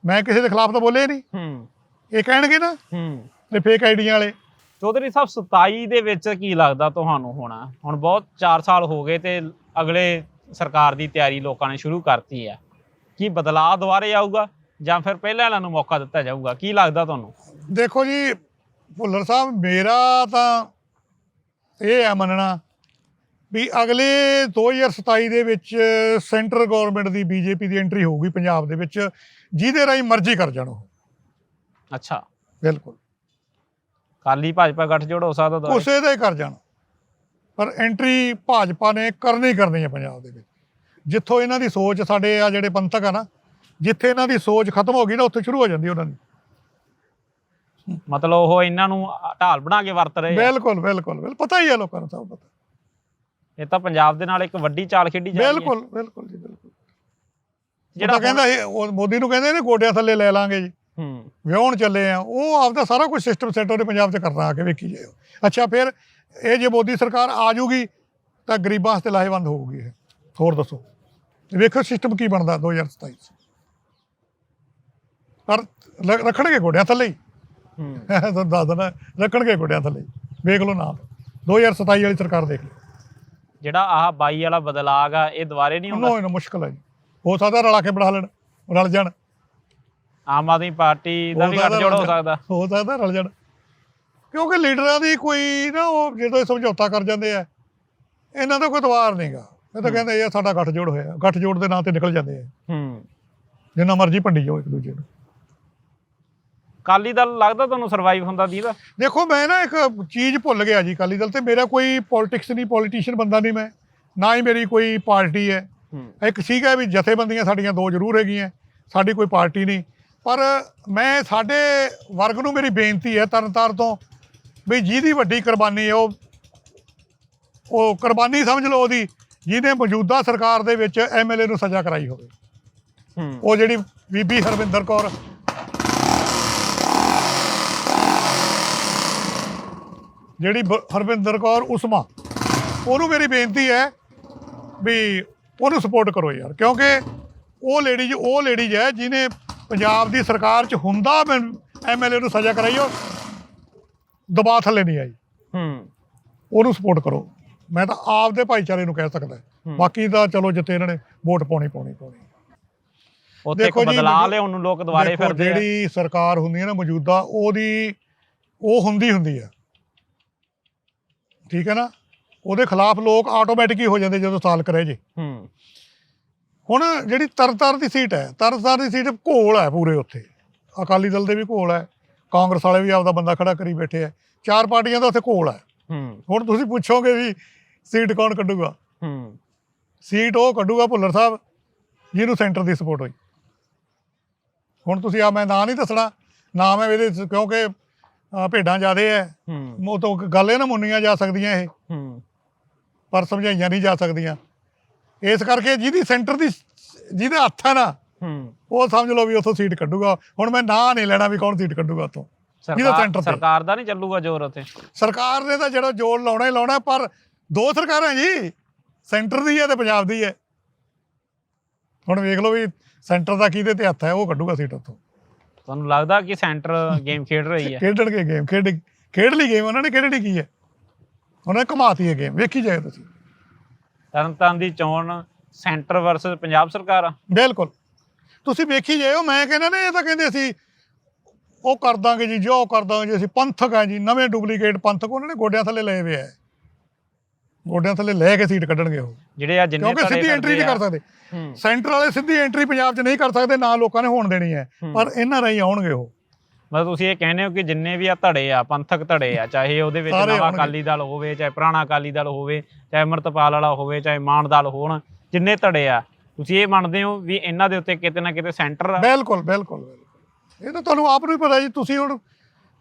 ਮੈਂ ਕਿਸੇ ਦੇ ਖਿਲਾਫ ਤਾਂ ਬੋਲੇ ਨਹੀਂ। ਹੂੰ। ਇਹ ਕਹਿਣਗੇ ਨਾ ਹੂੰ। ਤੇ ਫੇਕ ਆਈਡੀਆਂ ਵਾਲੇ। ਚੌਧਰੀ ਸਾਹਿਬ 27 ਦੇ ਵਿੱਚ ਕੀ ਲੱਗਦਾ ਤੁਹਾਨੂੰ ਹੋਣਾ? ਹੁਣ ਬਹੁਤ 4 ਸਾਲ ਹੋ ਗਏ ਤੇ ਅਗਲੇ ਸਰਕਾਰ ਦੀ ਤਿਆਰੀ ਲੋਕਾਂ ਨੇ ਸ਼ੁਰੂ ਕਰਤੀ ਹੈ। ਕੀ ਬਦਲਾਅ ਦੁਬਾਰੇ ਆਊਗਾ? ਜਾਂ ਫਿਰ ਪਹਿਲਾਂ ਵਾਲਿਆਂ ਨੂੰ ਮੌਕਾ ਦਿੱਤਾ ਜਾਊਗਾ? ਕੀ ਲੱਗਦਾ ਤੁਹਾਨੂੰ? ਦੇਖੋ ਜੀ ਭੁੱਲਰ ਸਾਹਿਬ ਮੇਰਾ ਤਾਂ ਇਹ ਹੈ ਮੰਨਣਾ ਵੀ ਅਗਲੇ 2027 ਦੇ ਵਿੱਚ ਸੈਂਟਰ ਗਵਰਨਮੈਂਟ ਦੀ ਬੀਜੇਪੀ ਦੀ ਐਂਟਰੀ ਹੋਊਗੀ ਪੰਜਾਬ ਦੇ ਵਿੱਚ ਜਿਹਦੇ ਰਾਹੀਂ ਮਰਜ਼ੀ ਕਰ ਜਾਣ ਉਹ। ਅੱਛਾ। ਬਿਲਕੁਲ। ਕਾਲੀ ਭਾਜਪਾ ਗੱਠਜੋੜ ਹੋ ਸਕਦਾ ਦੁਬਾਰਾ ਉਸੇ ਦਾ ਹੀ ਕਰ ਜਾਣ। ਪਰ ਐਂਟਰੀ ਭਾਜਪਾ ਨੇ ਕਰਨੀ ਕਰਨੀ ਹੈ ਪੰਜਾਬ ਦੇ ਵਿੱਚ। ਜਿੱਥੋਂ ਇਹਨਾਂ ਦੀ ਸੋਚ ਸਾਡੇ ਆ ਜਿਹੜੇ ਪੰਥਕ ਆ ਨਾ ਜਿੱਥੇ ਇਹਨਾਂ ਦੀ ਸੋਚ ਖਤਮ ਹੋ ਗਈ ਨਾ ਉੱਥੇ ਸ਼ੁਰੂ ਹੋ ਜਾਂਦੀ ਉਹਨਾਂ ਦੀ। ਮਤਲਬ ਉਹ ਇਹਨਾਂ ਨੂੰ ਢਾਲ ਬਣਾ ਕੇ ਵਰਤ ਰਹੇ ਆ। ਬਿਲਕੁਲ ਬਿਲਕੁਲ ਬਿਲਕੁਲ। ਪਤਾ ਹੀ ਹੈ ਲੋਕਾਂ ਨੂੰ ਸਭ ਪਤਾ। ਇਹ ਤਾਂ ਪੰਜਾਬ ਦੇ ਨਾਲ ਇੱਕ ਵੱਡੀ ਚਾਲ ਖੇਡੀ ਜਾ ਰਹੀ ਹੈ। ਬਿਲਕੁਲ ਬਿਲਕੁਲ ਜੀ ਬਿਲਕੁਲ। ਜਿਹੜਾ ਜਿਹੜਾ ਕਹਿੰਦਾ ਇਹ ਉਹ ਮੋਦੀ ਨੂੰ ਕਹਿੰਦੇ ਨੇ ਗੋਡਿਆਂ ਥੱਲੇ ਲੈ ਲਾਂਗੇ ਜੀ। ਹੂੰ। ਵਿਆਹਣ ਚੱਲੇ ਆ। ਉਹ ਆਪਦਾ ਸਾਰਾ ਕੁਝ ਸਿਸਟਮ ਸੈੱਟ ਉਹਨੇ ਪੰਜਾਬ 'ਚ ਕਰਨਾ ਆ ਕੇ ਵੇਖੀ ਜਾਇਓ। ਅੱਛਾ ਫਿਰ ਇਹ ਜੇ ਮੋਦੀ ਸਰਕਾਰ ਆ ਜੂਗੀ ਤਾਂ ਗਰੀਬਾਂ ਵਾਸਤੇ ਲਾਹੇਵੰਦ ਹੋਊਗੀ ਇਹ। ਹੋਰ ਦੱਸੋ। ਵੇਖੋ ਸਿਸਟਮ ਕੀ ਬਣਦਾ 2027 'ਚ। ਪਰ ਲ- ਰੱਖਣਗੇ ਗੋਡਿਆਂ ਥੱਲੇ ਹੀ। ਹੂੰ। (laughs) ਤੁਹਾਨੂੰ ਦੱਸ ਦੇਣਾ ਰੱਖਣਗੇ ਗੋਡਿਆਂ ਥੱਲੇ ਹੀ। ਵੇਖ ਲਓ ਨਾ 2027 ਵਾਲੀ ਸਰਕਾਰ ਦੇਖ ਲਓ। ਜਿਹੜਾ ਆਹ 22 ਵਾਲਾ ਬਦਲਾਅ ਗਾ ਇਹ ਦੁਬਾਰੇ ਨਹੀਂ ਹੁੰਦਾ? ਉਹਨੂੰ ਇਹਨਾਂ ਮੁਸ਼ਕਲ ਹੈ ਜੀ। ਹੋ ਸਕਦਾ ਰਲਾ ਕੇ ਬਣਾ ਲੈਣ ਰਲ ਜਾਣ। ਆਮ ਆਦਮੀ ਪਾਰਟੀ ਦਾ ਵੀ ਗੱਠਜੋੜ ਹੋ। ਸਕਦਾ। ਹੋ ਸਕਦਾ ਰਲ ਜਾਣ। ਕਿਉਂਕਿ ਲੀਡਰਾਂ ਦੀ ਕੋਈ ਨਾ ਉਹ ਜਦੋਂ ਇਹ ਸਮਝੌਤਾ ਕਰ ਜਾਂਦੇ ਆ ਇਹਨਾਂ ਦਾ ਕੋਈ ਦਵਾਰ ਨਹੀਂਗਾ ਇਹ ਤਾਂ ਕਹਿੰਦੇ ਇਹ ਸਾਡਾ ਗੱਠਜੋੜ ਹੋਇਆ। ਗੱਠਜੋੜ ਦੇ ਨਾਂ ਤੇ ਨਿਕਲ ਜਾਂਦੇ ਆ। ਹੂੰ। ਜਿੰਨਾ ਮਰਜ਼ੀ ਭੰਡੀ ਜਾਓ ਇੱਕ ਦੂਜੇ ਨੂੰ। ਕਾਲੀ ਦਲ ਲੱਗਦਾ ਤੁਹਾਨੂੰ ਸਰਵਾਈਵ ਹੁੰਦਾ ਦੀਦਾ ਦੇਖੋ ਮੈਂ ਨਾ ਇੱਕ ਚੀਜ਼ ਭੁੱਲ ਗਿਆ ਜੀ ਅਕਾਲੀ ਦਲ ਤੇ। ਮੇਰਾ ਕੋਈ ਪੋਲਿਟਿਕਸ ਨਹੀਂ ਪੋਲੀਟੀਸ਼ੀਅਨ ਬੰਦਾ ਨਹੀਂ ਮੈਂ। ਨਾ ਹੀ ਮੇਰੀ ਕੋਈ ਪਾਰਟੀ ਹੈ। ਇੱਕ ਸੀਗਾ ਵੀ ਜਥੇਬੰਦੀਆਂ ਸਾਡੀਆਂ ਦੋ ਜ਼ਰੂਰ ਹੈਗੀਆਂ। ਸਾਡੀ ਕੋਈ ਪਾਰਟੀ ਨਹੀਂ। ਪਰ ਮੈਂ ਸਾਡੇ ਵਰਗ ਨੂੰ ਮੇਰੀ ਬੇਨਤੀ ਹੈ ਤਰਨਤਾਰ ਤੋਂ ਵੀ ਜਿਹਦੀ ਵੱਡੀ ਕੁਰਬਾਨੀ ਹੈ ਉਹ ਉਹ ਕੁਰਬਾਨੀ ਸਮਝ ਲਓ ਉਹਦੀ ਜਿਹਨੇ ਮੌਜੂਦਾ ਸਰਕਾਰ ਦੇ ਵਿੱਚ ਐਮਐਲਏ ਨੂੰ ਸਜ਼ਾ ਕਰਾਈ ਹੋਵੇ। ਉਹ ਜਿਹੜੀ ਬੀਬੀ ਹਰਵਿੰਦਰ ਕੌਰ ਜਿਹੜੀ ਬ- ਹਰਵਿੰਦਰ ਕੌਰ ਉਸਮਾ ਉਹਨੂੰ ਮੇਰੀ ਬੇਨਤੀ ਹੈ ਵੀ ਉਹਨੂੰ ਸਪੋਰਟ ਕਰੋ ਯਾਰ ਕਿਉਂਕਿ ਉਹ ਲੇਡੀ ਉਹ ਲੇਡੀ ਹੈ ਜਿਹਨੇ ਪੰਜਾਬ ਦੀ ਸਰਕਾਰ 'ਚ ਹੁੰਦਾ ਐਮਐਲਏ ਨੂੰ ਸਜ਼ਾ ਕਰਾਈ ਉਹ ਦਬਾਅ ਥੱਲੇ ਨਹੀਂ ਆਈ। ਹੂੰ। ਉਹਨੂੰ ਸਪੋਰਟ ਕਰੋ। ਮੈਂ ਤਾਂ ਆਪਦੇ ਭਾਈਚਾਰੇ ਨੂੰ ਕਹਿ ਸਕਦਾ। ਹੂੰ। ਬਾਕੀ ਦਾ ਚਲੋ ਜਿੱਤੇ ਇਹਨਾਂ ਨੇ ਵੋਟ ਪਾਉਣੀ ਪਾਉਣੀ ਪਾਉਣੀ। ਉੱਥੇ ਇੱਕ ਦੇਖੋ ਜੀ, ਬਦਲਾਅ ਮੈਨੂੰ- ਲਿਆਉਣ ਨੂੰ ਲੋਕ ਦੁਬਾਰੇ ਦੇਖੋ, ਫਿਰਦੇ ਆ। ਜਿਹੜੀ ਸਰਕਾਰ ਹੁੰਦੀ ਹੈ ਨਾ ਮੌਜੂਦਾ ਉਹਦੀ ਉਹ ਹੁੰਦੀ ਹੁੰਦੀ ਆ ਠੀਕ ਹੈ ਨਾ? ਉਹਦੇ ਖਿਲਾਫ ਲੋਕ ਆਟੋਮੈਟਿਕ ਹੀ ਹੋ ਜਾਂਦੇ ਜਦੋਂ ਸਾਲ ਕਰੇ ਜੇ। ਹੂੰ। ਹੁਣ ਜਿਹੜੀ ਤਰਨਤਾਰ ਦੀ ਸੀਟ ਹੈ ਤਰਨਤਾਰ ਦੀ ਸੀਟ ਘੋਲ ਹੈ ਪੂਰੇ ਉੱਥੇ। ਅਕਾਲੀ ਦਲ ਦੇ ਵੀ ਘੋਲ ਹੈ ਕਾਂਗਰਸ ਵਾਲੇ ਵੀ ਆਪਦਾ ਬੰਦਾ ਖੜਾ ਕਰੀ ਬੈਠੇ ਆ ਚਾਰ ਪਾਰਟੀਆਂ ਦਾ ਉੱਥੇ ਘੋਲ ਹੈ। ਹੂੰ। ਹੁਣ ਤੁਸੀਂ ਪੁੱਛੋਗੇ ਵੀ ਸੀਟ ਕੌਣ ਕੱਢੂਗਾ? ਹੂੰ। ਸੀਟ ਉਹ ਕੱਢੂਗਾ ਭੁੱਲਰ ਸਾਹਿਬ ਜਿਹਨੂੰ ਸੈਂਟਰ ਦੀ ਸਪੋਰਟ ਹੋਈ। ਹੁਣ ਤੁਸੀਂ ਆ ਮੈਂ ਨਾਂ ਨਹੀਂ ਦੱਸਣਾ। ਨਾਮ ਹੈ ਇਹਦੇ ਕਿਉਂਕਿ ਅਹ, ਭੇਡਾਂ ਜ਼ਿਆਦੇ ਹੈ ਹੂੰ। ਉਹ ਤੋਂ ਗੱਲ ਇਹ ਨਾ ਮੁੰਨੀਆਂ ਜਾ ਸਕਦੀਆਂ ਇਹ। ਹੂੰ। ਪਰ ਸਮਝਾਈਆਂ ਨਹੀਂ ਜਾ ਸਕਦੀਆਂ। ਇਸ ਕਰਕੇ ਜਿਹਦੀ ਸੈਂਟਰ ਦੀ ਜਿਹਦੇ ਹੱਥ ਹੈ ਨਾ ਹੂੰ। ਉਹ ਸਮਝ ਲਓ ਵੀ ਉੱਥੋਂ ਸੀਟ ਕੱਢੂਗਾ। ਹੁਣ ਮੈਂ ਨਾਂ ਨਹੀਂ ਲੈਣਾ ਵੀ ਕੌਣ ਸੀਟ ਕੱਢੂਗਾ ਉੱਥੋਂ। ਜਿਹਦਾ ਸਰਕਾਰ ਤੇ। ਸਰਕਾਰ ਦਾ ਨਹੀਂ ਚੱਲੂਗਾ ਜ਼ੋਰ ਉੱਥੇ? ਸਰਕਾਰ ਨੇ ਤਾਂ ਜਿਹੜਾ ਜੋੜ ਲਾਉਣਾ ਹੀ ਲਾਉਣਾ ਪਰ ਦੋ ਸਰਕਾਰਾਂ ਜੀ ਸੈਂਟਰ ਦੀ ਹੈ ਤੇ ਪੰਜਾਬ ਦੀ ਹੈ ਹੁਣ ਵੇਖ ਲਓ ਵੀ ਸੈਂਟਰ ਦਾ ਕਿਹਦੇ ਤੇ ਹੱਥ ਹੈ ਉਹ ਕੱਢੂਗਾ ਸੀਟ ਉੱਥੋਂ। ਤੁਹਾਨੂੰ ਲੱਗਦਾ ਕਿ ਸੈਂਟਰ ਗੇਮ ਖੇਡ ਰਹੀ ਹੈ? ਖੇਡਣਗੇ ਗੇਮ ਖੇਡ ਖੇਡ ਲਈ ਗੇਮ ਉਹਨਾਂ ਨੇ ਖੇਡਣੀ ਕੀ ਹੈ? ਉਹਨਾਂ ਨੇ ਘਮਾਤੀ ਹੈ ਗੇਮ ਵੇਖੀ ਜਾਏ ਤੁਸੀਂ। ਤਰਨਤਾਰਨ ਦੀ ਚੋਣ ਸੈਂਟਰ ਵਰਸਸ ਪੰਜਾਬ ਸਰਕਾਰ ਆ? ਬਿਲਕੁਲ। ਤੁਸੀਂ ਵੇਖੀ ਜਾਇਓ ਮੈਂ ਕਹਿੰਦਾ ਨੇ ਇਹ ਤਾਂ ਕਹਿੰਦੇ ਸੀ ਉਹ ਕਰ ਦਾਂਗੇ ਜੀ ਜੋ ਕਰ ਦਾਂਗੇ ਜੀ ਅਸੀਂ ਪੰਥਕ ਆ ਜੀ ਨਵੇਂ ਡੁਪਲੀਕੇਟ ਪੰਥਕ ਉਹਨਾਂ ਨੇ ਗੋਡਿਆਂ ਥੱਲੇ ਲਏ ਹੋਏ ਆ। ਗੋਡਿਆਂ ਥੱਲੇ ਲੈ ਕੇ ਸੀਟ ਕੱਢਣਗੇ ਉਹ। ਜਿਹੜੇ ਆ ਜਿੰਨੇ ਕਿਉਂਕਿ ਸਿੱਧੀ ਐਂਟਰੀ ਨਹੀਂ ਕਰ ਸਕਦੇ। ਸੈਂਟਰ ਵਾਲੇ ਸਿੱਧੀ ਐਂਟਰੀ ਪੰਜਾਬ 'ਚ ਨਹੀਂ ਕਰ ਸਕਦੇ ਨਾ ਲੋਕਾਂ ਨੇ ਹੋਣ ਦੇਣੀ ਹੈ। ਪਰ ਇਹਨਾਂ ਰਾਹੀਂ ਆਉਣਗੇ ਉਹ। ਮਤਲਬ ਤੁਸੀਂ ਇਹ ਕਹਿੰਦੇ ਹੋ ਕਿ ਜਿੰਨੇ ਵੀ ਆ ਧੜੇ ਆ ਪੰਥਕ ਧੜੇ ਆ ਚਾਹੇ ਉਹਦੇ ਵਿੱਚ ਨਵਾਂ। ਅਕਾਲੀ ਦਲ ਹੋਵੇ ਚਾਹੇ ਪੁਰਾਣਾ ਅਕਾਲੀ ਦਲ ਹੋਵੇ ਚਾਹੇ ਅਮਰਤਪਾਲ ਵਾਲਾ ਹੋਵੇ ਚਾਹੇ ਮਾਨ ਦਲ ਹੋਣ ਜਿੰਨੇ ਧੜੇ ਆ ਤੁਸੀਂ ਇਹ ਮੰਨਦੇ ਹੋ ਵੀ ਇਹਨਾਂ ਦੇ ਉੱਤੇ ਕਿਤੇ ਨਾ ਕਿਤੇ ਸੈਂਟਰ ਆ? ਬਿਲਕੁਲ ਬਿਲਕੁਲ ਬਿਲਕੁਲ। ਇਹ ਤਾਂ ਤੁਹਾਨੂੰ ਆਪ ਨੂੰ ਹੀ ਪਤਾ ਜੀ ਤੁਸੀਂ ਹੁਣ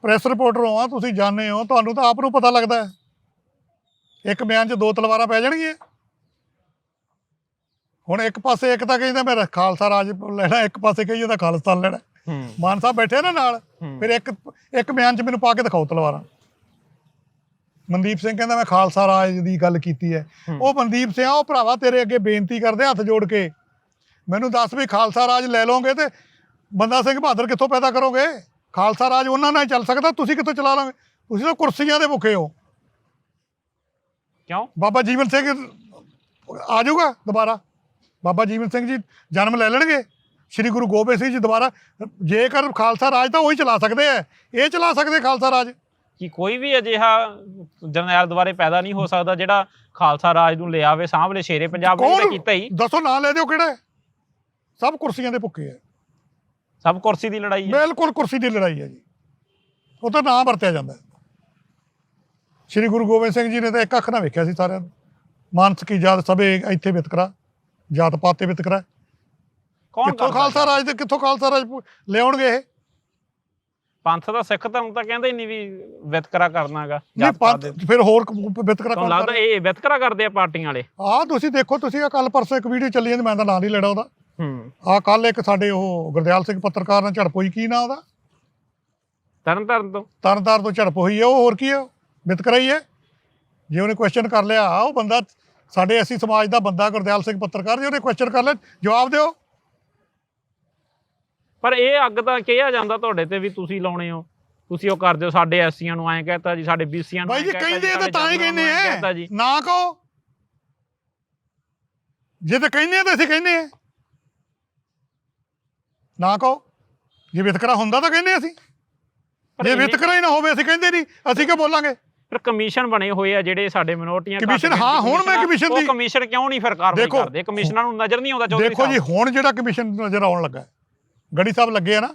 ਪ੍ਰੈਸ ਰਿਪੋਰਟਰ ਹੋ ਆ ਤੁਸੀਂ ਜਾਣਦੇ ਹੋ ਤੁਹਾਨੂੰ ਤਾਂ ਆਪ ਨੂੰ ਪਤਾ ਲੱਗਦਾ ਹੈ। ਇੱਕ ਬਿਆਨ 'ਚ ਦੋ ਤਲਵਾਰਾਂ ਪੈ ਜਾਣਗੀਆਂ। ਹੁਣ ਇੱਕ ਪਾਸੇ ਇੱਕ ਤਾਂ ਕਹਿੰਦਾ ਮੇਰਾ ਖਾਲਸਾ ਰਾਜ ਲੈਣਾ ਇੱਕ ਪਾਸੇ ਕਹੀ ਜਾਂਦਾ ਖਾਲਿਸਤਾਨ ਲੈਣਾ। ਮਾਨ ਸਾਹਿਬ ਬੈਠੇ ਨਾ ਨਾਲ। ਫਿਰ ਇੱਕ ਇੱਕ ਬਿਆਨ 'ਚ ਮੈਨੂੰ ਪਾ ਕੇ ਦਿਖਾਓ ਤਲਵਾਰਾਂ। ਮਨਦੀਪ ਸਿੰਘ ਕਹਿੰਦਾ ਮੈਂ ਖਾਲਸਾ ਰਾਜ ਦੀ ਗੱਲ ਕੀਤੀ ਹੈ। ਉਹ ਮਨਦੀਪ ਸਿੰਘ ਉਹ ਭਰਾਵਾ ਤੇਰੇ ਅੱਗੇ ਬੇਨਤੀ ਕਰਦੇ ਹੱਥ ਜੋੜ ਕੇ। ਮੈਨੂੰ ਦੱਸ ਵੀ ਖਾਲਸਾ ਰਾਜ ਲੈ ਲਓਗੇ ਤੇ ਬੰਦਾ ਸਿੰਘ ਬਹਾਦਰ ਕਿੱਥੋਂ ਪੈਦਾ ਕਰੋਗੇ? ਖਾਲਸਾ ਰਾਜ ਉਹਨਾਂ ਨਾਲ ਹੀ ਚੱਲ ਸਕਦਾ ਤੁਸੀਂ ਕਿੱਥੋਂ ਚਲਾ ਲਓਗੇ? ਤੁਸੀਂ ਤਾਂ ਕੁਰਸੀਆਂ ਦੇ ਭੁੱਖੇ ਹੋ। ਕਿਉਂ? ਬਾਬਾ ਜੀਵਨ ਸਿੰਘ ਆ ਜਾਊਗਾ ਦੁਬਾਰਾ। ਬਾਬਾ ਜੀਵਨ ਸਿੰਘ ਜੀ ਜਨਮ ਲੈ ਲੈਣਗੇ। ਸ੍ਰੀ ਗੁਰੂ ਗੋਬਿੰਦ ਸਿੰਘ ਜੀ ਦੁਬਾਰਾ। ਜੇਕਰ ਖਾਲਸਾ ਰਾਜ ਤਾਂ ਉਹੀ ਚਲਾ ਸਕਦੇ ਆ। ਇਹ ਚਲਾ ਸਕਦੇ ਖਾਲਸਾ ਰਾਜ। ਕਿ ਕੋਈ ਵੀ ਅਜਿਹਾ ਜਰਨੈਲ ਦੁਆਰੇ ਪੈਦਾ ਨਹੀਂ ਹੋ ਸਕਦਾ ਜਿਹੜਾ ਖਾਲਸਾ ਰਾਜ ਨੂੰ ਲਿਆਵੇ ਸਾਹਮਣੇ ਸ਼ੇਰੇ ਪੰਜਾਬ ਨੇ ਕੀਤਾ ਹੀ। ਦੱਸੋ ਨਾਂ ਲੈ ਦਿਓ ਕਿਹੜਾ? ਸਭ ਕੁਰਸੀਆਂ ਦੇ ਭੁੱਖੇ ਆ। ਸਭ ਕੁਰਸੀ ਦੀ ਲੜਾਈ ਹੈ। ਬਿਲਕੁਲ ਕੁਰਸੀ ਦੀ ਲੜਾਈ ਹੈ ਜੀ। ਉਹ ਤਾਂ ਨਾਂ ਵਰਤਿਆ ਜਾਂਦਾ। ਸ੍ਰੀ ਗੁਰੂ ਗੋਬਿੰਦ ਸਿੰਘ ਜੀ ਨੇ ਤਾਂ ਇੱਕ ਅੱਖ ਨਾਲ ਵੇਖਿਆ ਸੀ ਸਾਰਿਆਂ ਨੂੰ। ਮਾਨਸ ਕੀ ਜਾਤ ਸਭੇ ਇੱਥੇ ਵਿਤਕਰਾ ਜਾਤ ਪਾਤ ਤੇ ਵਿਤਕਰਾ ਕੌਣ ਕਿੱਥੋਂ ਕਰਦਾ ਖਾਲਸਾ ਰਾਜ ਦੇ ਕਿੱਥੋਂ ਖਾਲਸਾ ਰਾਜ ਪੁ- ਲਿਆਉਣਗੇ ਇਹ? ਪੰਥ ਦਾ ਸਿੱਖ ਧਰਮ ਤਾਂ ਕਹਿੰਦਾ ਹੀ ਨਹੀਂ ਵੀ ਵਿਤਕਰਾ ਕਰਨਾਗਾ ਨਹੀਂ ਪੰਥ ਫਿਰ ਹੋਰ ਕ- ਵਿਤਕਰਾ ਤੁਹਾਨੂੰ ਕੌਣ ਲੱਗਦਾ ਇਹ ਵਿਤਕਰਾ ਕਰਦੇ ਆ ਪਾਰਟੀਆਂ ਵਾਲੇ? ਆ ਤੁਸੀਂ ਦੇਖੋ ਤੁਸੀਂ ਆ ਕੱਲ ਪਰਸੋਂ ਇੱਕ ਵੀਡੀਓ ਚੱਲੀ ਜਾਂਦੀ ਮੈਂ ਤਾਂ ਨਾਂ ਨਹੀਂ ਲੈਣਾ ਉਹਦਾ। ਹੂੰ। ਆ ਕੱਲ ਇੱਕ ਸਾਡੇ ਉਹ ਗੁਰਦਿਆਲ ਸਿੰਘ ਪੱਤਰਕਾਰ ਨਾਲ ਝੜਪ ਹੋਈ ਕੀ ਨਾਂ ਉਹਦਾ? ਤਰਨ ਤਰਨ ਤੋਂ। ਤਰਨਤਾਰ ਤੋਂ ਝੜਪ ਹੋਈ ਹੈ ਉਹ ਹੋਰ ਕੀ ਹੈ ਵਿਤਕਰਾ ਹੀ ਹੈ। ਜੇ ਉਹਨੇ ਕੁਐਸਚਨ ਕਰ ਲਿਆ ਉਹ ਬੰਦਾ ਸਾਡੇ ਐਸੀ ਸਮਾਜ ਦਾ ਬੰਦਾ ਗੁਰਦਿਆਲ ਸਿੰਘ ਪੱਤਰਕਾਰ ਜੇ ਉਹਨੇ ਕੁਐਸਚਨ ਕਰ ਲਿਆ ਜਵਾਬ ਦਿਓ। ਪਰ ਇਹ ਅੱਗ ਤਾਂ ਕਿਹਾ ਜਾਂਦਾ ਤੁਹਾਡੇ ਤੇ ਵੀ ਤੁਸੀਂ ਲਾਉਣੇ ਹੋ। ਤੁਸੀਂ ਉਹ ਕਰਦੇ ਹੋ ਸਾਡੇ ਐਸਸੀਆਂ ਨੂੰ ਐਂ ਕਹਤਾ ਜੀ ਸਾਡੇ ਬੀਸੀਆਂ ਨੂੰ ਬਾਈ ਜੀ ਕਹਿੰਦੇ ਤਾਂ ਤਾਂ ਹੀ ਕਹਿੰਦੇ ਆ। ਨਾ ਕਹੋ। ਜੇ ਤਾਂ ਕਹਿੰਦੇ ਆ ਤਾਂ ਅਸੀਂ ਕਹਿੰਦੇ ਆ। ਨਾ ਕਹੋ। ਜੇ ਵਿਤਕਰਾ ਹੁੰਦਾ ਤਾਂ ਕਹਿੰਦੇ ਅਸੀਂ। ਜੇ ਵਿਤਕਰਾ ਹੀ ਨਾ ਹੋਵੇ ਅਸੀਂ ਕਹਿੰਦੇ ਨਹੀਂ। ਅਸੀਂ ਕਿਉਂ ਬੋਲਾਂਗੇ? ਫਿਰ ਕਮਿਸ਼ਨ ਬਣੇ ਹੋਏ ਆ ਜਿਹੜੇ ਸਾਡੇ ਮਿਨੋਰਟੀਆਂ ਕਮਿਸ਼ਨ, ਹਾਂ, ਹੁਣ ਮੈਂ ਕਮਿਸ਼ਨ ਉਹ ਦੀ- ਕਮਿਸ਼ਨ ਕਿਉਂ ਨਹੀਂ ਫਿਰ ਕਾਰਵਾਈ ਕਰਦੇ ਕਮਿਸ਼ਨਰਾਂ ਨੂੰ ਨਜ਼ਰ ਨਹੀਂ ਆਉਂਦਾ ਚੌਧਰੀ ਦੇਖੋ ਜੀ ਹੁਣ ਜਿਹੜਾ ਕਮਿਸ਼ਨ ਨਜ਼ਰ ਆਉਣ ਲੱਗਾ ਹੈ, ਗੜੀ ਸਾਹਿਬ ਲੱਗੇ ਆ ਨਾ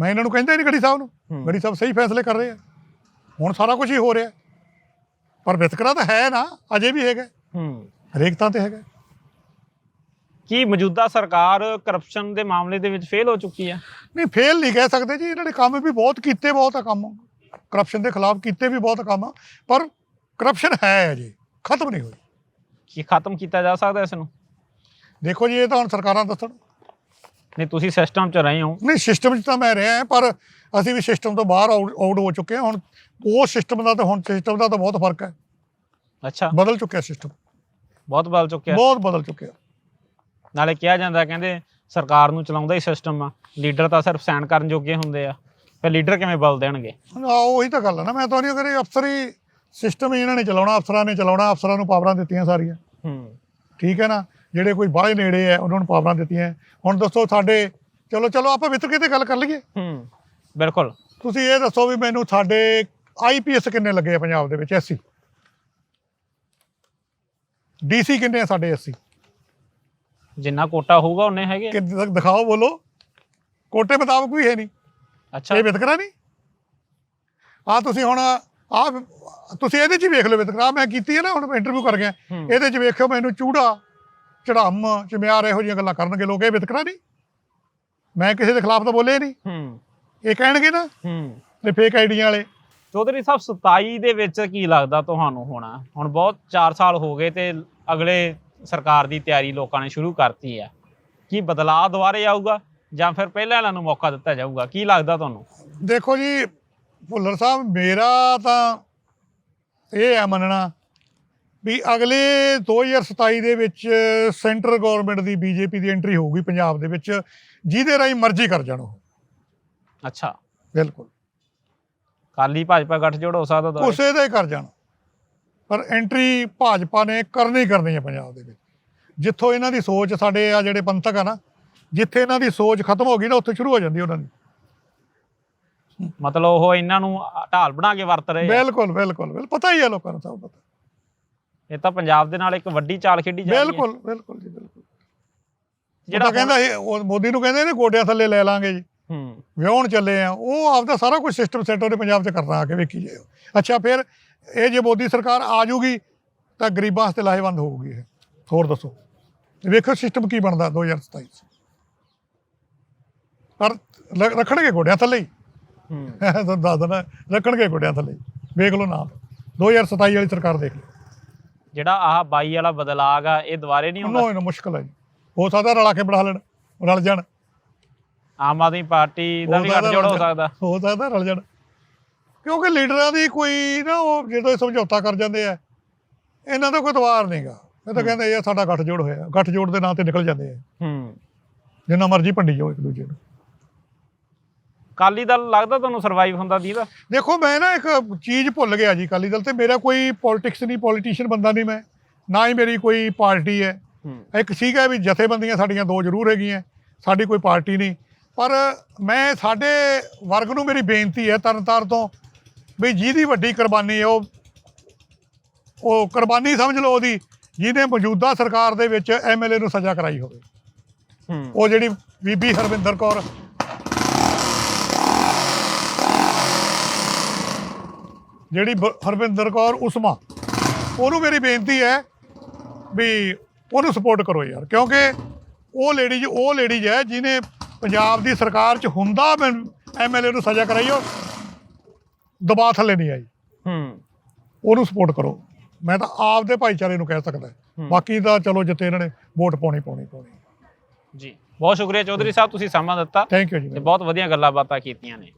ਮੈਂ ਇਹਨਾਂ ਨੂੰ ਕਹਿੰਦਾ ਨਹੀਂ ਗੜੀ ਸਾਹਿਬ ਨੂੰ। ਗੜੀ ਸਾਹਿਬ ਸਹੀ ਫੈਸਲੇ ਕਰ ਰਹੇ ਆ। ਹੁਣ ਸਾਰਾ ਕੁਝ ਹੀ ਹੋ ਰਿਹਾ। ਪਰ ਵਿਤਕਰਾ ਤਾਂ ਹੈ ਨਾ ਅਜੇ ਵੀ ਹੈਗਾ। ਹੂੰ। ਹਰੇਕ ਤਾਂ ਤੇ ਹੈਗਾ। ਕੀ ਮੌਜੂਦਾ ਸਰਕਾਰ ਕਰਪਸ਼ਨ ਦੇ ਮਾਮਲੇ ਦੇ ਵਿੱਚ ਫੇਲ ਹੋ ਚੁੱਕੀ ਹੈ ਨਹੀਂ ਫੇਲ ਨਹੀਂ ਕਹਿ ਸਕਦੇ ਜੀ ਇਹਨਾਂ ਨੇ ਕੰਮ ਵੀ ਬਹੁਤ ਕੀਤੇ ਬਹੁਤ ਆ ਕੰਮ। ਕਰਪਸ਼ਨ ਦੇ ਖਿਲਾਫ ਕੀਤੇ ਵੀ ਬਹੁਤ ਕੰਮ ਆ, ਪਰ ਕਰਪਸ਼ਨ ਹੈ ਅਜੇ ਖਤਮ ਨਹੀਂ ਹੋਈ ਕੀ ਖਤਮ ਕੀਤਾ ਜਾ ਸਕਦਾ ਇਸ ਨੂੰ? ਦੇਖੋ ਜੀ ਇਹ ਤਾਂ ਹੁਣ ਸਰਕਾਰਾਂ ਦੱਸਣ। ਨਹੀਂ ਤੁਸੀਂ ਸਿਸਟਮ 'ਚ ਰਹੇ ਹੋ। ਨਹੀਂ ਸਿਸਟਮ 'ਚ ਤਾਂ ਮੈਂ ਰਿਹਾ ਹਾਂ, ਪਰ ਅਸੀਂ ਵੀ ਸਿਸਟਮ ਤੋਂ ਬਾਹਰ ਆਊਟ ਹੋ ਚੁੱਕੇ ਹਾਂ। ਹੁਣ ਉਹ ਸਿਸਟਮ ਦਾ ਤੇ ਹੁਣ ਸਿਸਟਮ ਦਾ ਤਾਂ ਬਹੁਤ ਫ਼ਰਕ ਹੈ। ਅੱਛਾ। ਬਦਲ ਚੁੱਕਿਆ ਸਿਸਟਮ ਬਹੁਤ ਬਦਲ ਚੁੱਕਿਆ। ਬਹੁਤ ਬਦਲ ਚੁੱਕਿਆ। ਨਾਲੇ ਕਿਹਾ ਜਾਂਦਾ ਕਹਿੰਦੇ ਸਰਕਾਰ ਨੂੰ ਚਲਾਉਂਦਾ ਹੀ ਸਿਸਟਮ ਆ। ਲੀਡਰ ਤਾਂ ਸਿਰਫ ਸਾਈਨ ਕਰਨ ਜੋਗੇ ਹੁੰਦੇ ਆ। ਫਿਰ ਲੀਡਰ ਕਿਵੇਂ ਬਲ ਦੇਣਗੇ? ਆ ਉਹੀ ਤਾਂ ਗੱਲ ਹੈ ਨਾ ਮੈਂ ਤਾਂ ਨਹੀਂ ਕਰੇ ਅਫਸਰੀ ਸਿਸਟਮ ਹੀ ਇਹਨਾਂ ਨੇ ਚਲਾਉਣਾ ਅਫਸਰਾਂ ਨੇ ਚਲਾਉਣਾ ਅਫਸਰਾਂ ਨੂੰ ਪਾਵਰਾਂ ਦਿੱਤੀਆਂ ਸਾਰੀਆਂ। ਹੂੰ। ਠੀਕ ਹੈ ਨਾ? ਜਿਹੜੇ ਕੋਈ ਬਾਹਲੇ ਨੇੜੇ ਹੈ ਉਹਨਾਂ ਨੂੰ ਪਾਵਰਾਂ ਦਿੱਤੀਆਂ। ਹੁਣ ਦੱਸੋ ਸਾਡੇ ਚਲੋ ਚਲੋ ਆਪਾਂ ਵਿਤਰਕੇ ਤੇ ਗੱਲ ਕਰ ਲਈਏ। ਹੂੰ। ਬਿਲਕੁਲ। ਤੁਸੀਂ ਇਹ ਦੱਸੋ ਵੀ ਮੈਨੂੰ ਸਾਡੇ ਆਈਪੀਐਸ ਕਿੰਨੇ ਲੱਗੇ ਆ ਪੰਜਾਬ ਦੇ ਵਿੱਚ? ਐਸਸੀ ਡੀਸੀ ਕਿੰਨੇ ਆ ਸਾਡੇ ਐਸਸੀ ਜਿੰਨਾ ਕੋਟਾ ਹੋਊਗਾ ਉਹਨੇ ਹੈਗੇ ਕਿ ਦਿਖਾਓ ਬੋਲੋ। ਕੋਟੇ ਮੁਤਾਬਕ ਵੀ ਹੈ ਨਹੀਂ। ਅੱਛਾ। ਇਹ ਵਿਤਕਰਾ ਨਹੀਂ? ਆ ਤੁਸੀਂ ਹੁਣ ਆ ਤੁਸੀਂ ਇਹਦੇ 'ਚ ਹੀ ਵੇਖ ਲਓ ਵਿਤਕਰਾ। ਮੈਂ ਕੀਤੀ ਹੈ ਨਾ ਹੁਣ ਇੰਟਰਵਿਊ ਕਰ ਗਿਆ। ਇਹਦੇ 'ਚ ਵੇਖਿਓ ਮੈਨੂੰ ਚੂੜਾ ਚੜਾਮ ਚਮਿਆਰ ਇਹੋ ਜਿਹੀਆਂ ਗੱਲਾਂ ਕਰਨਗੇ ਲੋਕ। ਇਹ ਵਿਤਕਰਾ ਨਹੀਂ? ਮੈਂ ਕਿਸੇ ਦੇ ਖਿਲਾਫ ਤਾਂ ਬੋਲੇ ਨਹੀਂ। ਹੂੰ। ਇਹ ਕਹਿਣਗੇ ਨਾ ਹੂੰ। ਤੇ ਫੇਕ ਆਈਡੀਆਂ ਵਾਲੇ। ਚੌਧਰੀ ਸਾਹਿਬ 27 ਦੇ ਵਿੱਚ ਕੀ ਲੱਗਦਾ ਤੁਹਾਨੂੰ ਹੋਣਾ? ਹੁਣ ਬਹੁਤ 4 ਸਾਲ ਹੋ ਗਏ ਤੇ ਅਗਲੇ ਸਰਕਾਰ ਦੀ ਤਿਆਰੀ ਲੋਕਾਂ ਨੇ ਸ਼ੁਰੂ ਕਰਤੀ ਹੈ। ਕੀ ਬਦਲਾਅ ਦੁਬਾਰੇ ਆਊਗਾ? ਜਾਂ ਫਿਰ ਪਹਿਲਾਂ ਵਾਲਿਆਂ ਨੂੰ ਮੌਕਾ ਦਿੱਤਾ ਜਾਊਗਾ? ਕੀ ਲੱਗਦਾ ਤੁਹਾਨੂੰ? ਦੇਖੋ ਜੀ ਭੁੱਲਰ ਸਾਹਿਬ ਮੇਰਾ ਤਾਂ ਇਹ ਹੈ ਮੰਨਣਾ ਵੀ ਅਗਲੇ 2027 ਦੇ ਵਿੱਚ ਸੈਂਟਰ ਗਵਰਨਮੈਂਟ ਦੀ ਬੀਜੇਪੀ ਦੀ ਐਂਟਰੀ ਹੋਊਗੀ ਪੰਜਾਬ ਦੇ ਵਿੱਚ ਜਿਹਦੇ ਰਾਹੀਂ ਮਰਜ਼ੀ ਕਰ ਜਾਣ ਉਹ। ਅੱਛਾ। ਬਿਲਕੁਲ। ਕਾਲੀ ਭਾਜਪਾ ਗੱਠਜੋੜ ਹੋ ਸਕਦਾ ਦੁਬਾਰੇ? ਉਸੇ ਦਾ ਕਰ ਜਾਣ। ਪਰ ਐਂਟਰੀ ਭਾਜਪਾ ਨੇ ਕਰਨੀ ਕਰਨੀ ਹੈ ਪੰਜਾਬ ਦੇ ਵਿੱਚ। ਜਿੱਥੋਂ ਇਹਨਾਂ ਦੀ ਸੋਚ ਸਾਡੇ ਆ ਜਿਹੜੇ ਪੰਥਕ ਆ ਨਾ ਜਿੱਥੇ ਇਹਨਾਂ ਦੀ ਸੋਚ ਖਤਮ ਹੋ ਗਈ ਨਾ ਉੱਥੇ ਸ਼ੁਰੂ ਹੋ ਜਾਂਦੀ ਉਹਨਾਂ ਦੀ। ਮਤਲਬ ਉਹ ਇਹਨਾਂ ਨੂੰ ਢਾਲ ਬਣਾ ਕੇ ਵਰਤ ਰਹੇ ਆ। ਬਿਲਕੁਲ ਬਿਲਕੁਲ ਪਤਾ ਹੀ ਹੈ ਲੋਕਾਂ ਨੂੰ ਸਭ ਪਤਾ। ਇਹ ਤਾਂ ਪੰਜਾਬ ਦੇ ਨਾਲ ਇੱਕ ਵੱਡੀ ਚਾਲ ਖੇਡੀ ਜਾ ਰਹੀ ਹੈ। ਬਿਲਕੁਲ ਬਿਲਕੁਲ ਜੀ ਬਿਲਕੁਲ। ਜਿਹੜਾ ਕਹਿੰਦਾ ਇਹ ਉਹ ਮੋਦੀ ਨੂੰ ਕਹਿੰਦੇ ਨੇ ਗੋਡਿਆਂ ਥੱਲੇ ਲੈ ਲਾਂਗੇ ਜੀ। ਹੂੰ। ਵਿਆਹਣ ਚੱਲੇ ਆ। ਉਹ ਆਪਦਾ ਸਾਰਾ ਕੁਝ ਸਿਸਟਮ ਸੈੱਟ ਉਹਨੇ ਪੰਜਾਬ 'ਚ ਕਰਨਾ ਆ ਕੇ ਵੇਖੀ ਜਾਓ ਅੱਛਾ ਫਿਰ ਇਹ ਜੇ ਮੋਦੀ ਸਰਕਾਰ ਆ ਜੂਗੀ ਤਾਂ ਗਰੀਬਾਂ ਵਾਸਤੇ ਲਾਹੇਵੰਦ ਹੋਊਗੀ ਇਹ। ਹੋਰ ਦੱਸੋ। ਵੇਖੋ ਸਿਸਟਮ ਕੀ ਬਣਦਾ 2027 'ਚ। ਪਰ ਲ- ਰੱਖਣਗੇ ਗੋਡਿਆਂ ਥੱਲੇ ਹੀ। ਹੂੰ। ਤੁਹਾਨੂੰ ਦੱਸ ਦੇਣਾ ਰੱਖਣਗੇ ਗੋਡਿਆਂ ਥੱਲੇ ਹੀ। ਵੇਖ ਲਓ ਨਾ 2027 ਵਾਲੀ ਸਰਕਾਰ ਦੇਖ ਲਓ। ਜਿਹੜਾ ਆਹ 22 ਵਾਲਾ ਬਦਲਾਅ ਆ ਇਹ ਦੁਬਾਰੇ ਨਹੀਂ ਹੁੰਦਾ? ਨੋ ਇਹਨਾਂ ਮੁਸ਼ਕਲ ਹੈ ਜੀ। ਹੋ ਸਕਦਾ ਰਲਾ ਕੇ ਬਣਾ ਲੈਣ ਰਲ ਜਾਣ। ਆਮ ਆਦਮੀ ਪਾਰਟੀ ਦਾ ਵੀ ਹੋ ਸਕਦਾ ਗੱਠਜੋੜ ਹੋ ਰਲ ਜਾਣ। ਸਕਦਾ। ਹੋ ਸਕਦਾ ਰਲ ਜਾਣ। ਕਿਉਂਕਿ ਲੀਡਰਾਂ ਦੀ ਕੋਈ ਨਾ ਉਹ ਜਦੋਂ ਇਹ ਸਮਝੌਤਾ ਕਰ ਜਾਂਦੇ ਆ ਇਹਨਾਂ ਦਾ ਕੋਈ ਦਵਾਰ ਨਹੀਂਗਾ ਇਹ ਤਾਂ ਕਹਿੰਦੇ ਇਹ ਸਾਡਾ ਗੱਠਜੋੜ ਹੋਇਆ। ਗੱਠਜੋੜ ਦੇ ਨਾਂ ਤੇ ਨਿਕਲ ਜਾਂਦੇ ਆ। ਹੂੰ। ਜਿੰਨਾ ਮਰਜ਼ੀ ਭੰਡੀ ਜਾਓ ਇੱਕ ਦੂਜੇ ਨੂੰ। ਕਾਲੀ ਦਲ ਲੱਗਦਾ ਤੁਹਾਨੂੰ ਸਰਵਾਈਵ ਹੁੰਦਾ ਦੀਦਾ ਦੇਖੋ ਮੈਂ ਨਾ ਇੱਕ ਚੀਜ਼ ਭੁੱਲ ਗਿਆ ਜੀ ਅਕਾਲੀ ਦਲ ਤੇ। ਮੇਰਾ ਕੋਈ ਪੋਲਿਟਿਕਸ ਨਹੀਂ ਪੋਲੀਟੀਸ਼ੀਅਨ ਬੰਦਾ ਨਹੀਂ ਮੈਂ। ਨਾ ਹੀ ਮੇਰੀ ਕੋਈ ਪਾਰਟੀ ਹੈ। ਇੱਕ ਸੀਗਾ ਵੀ ਜਥੇਬੰਦੀਆਂ ਸਾਡੀਆਂ ਦੋ ਜ਼ਰੂਰ ਹੈਗੀਆਂ ਸਾਡੀ ਕੋਈ ਪਾਰਟੀ ਨਹੀਂ। ਪਰ ਮੈਂ ਸਾਡੇ ਵਰਗ ਨੂੰ ਮੇਰੀ ਬੇਨਤੀ ਹੈ ਤਰਨਤਾਰ ਤੋਂ ਵੀ ਜਿਹਦੀ ਵੱਡੀ ਕੁਰਬਾਨੀ ਹੈ ਉਹ ਉਹ ਕੁਰਬਾਨੀ ਸਮਝ ਲਓ ਉਹਦੀ ਜਿਹਨੇ ਮੌਜੂਦਾ ਸਰਕਾਰ ਦੇ ਵਿੱਚ ਐਮਐਲਏ ਨੂੰ ਸਜ਼ਾ ਕਰਾਈ ਹੋਵੇ। ਉਹ ਜਿਹੜੀ ਬੀਬੀ ਹਰਵਿੰਦਰ ਕੌਰ ਜਿਹੜੀ ਹਰਵਿੰਦਰ ਕੌਰ ਉਸਮਾ ਉਹਨੂੰ ਮੇਰੀ ਬੇਨਤੀ ਹੈ ਵੀ ਉਹਨੂੰ ਸਪੋਰਟ ਕਰੋ ਯਾਰ ਕਿਉਂਕਿ ਉਹ ਲੇਡੀ ਉਹ ਲੇਡੀ ਹੈ ਜਿਹਨੇ ਪੰਜਾਬ ਦੀ ਸਰਕਾਰ 'ਚ ਹੁੰਦਾ ਐਮਐਲਏ ਨੂੰ ਸਜ਼ਾ ਕਰਾਈ ਉਹ ਦਬਾਅ ਥੱਲੇ ਨਹੀਂ ਆਈ। ਹੂੰ। ਉਹਨੂੰ ਸਪੋਰਟ ਕਰੋ। ਮੈਂ ਤਾਂ ਆਪਦੇ ਭਾਈਚਾਰੇ ਨੂੰ ਕਹਿ ਸਕਦਾ ਬਾਕੀ ਤਾਂ ਚਲੋ ਜਿੱਤੇ ਇਹਨਾਂ ਨੇ ਵੋਟ ਪਾਉਣੀ ਪਾਉਣੀ ਪਾਉਣੀ। ਜੀ। ਬਹੁਤ ਸ਼ੁਕਰੀਆ ਚੌਧਰੀ ਸਾਹਿਬ ਤੁਸੀਂ ਸਮਾਂ ਦਿੱਤਾ। ਥੈਂਕ ਯੂ ਜੀ ਬਹੁਤ ਵਧੀਆ ਗੱਲਾਂ ਬਾਤਾਂ ਕੀਤੀਆਂ ਨੇ।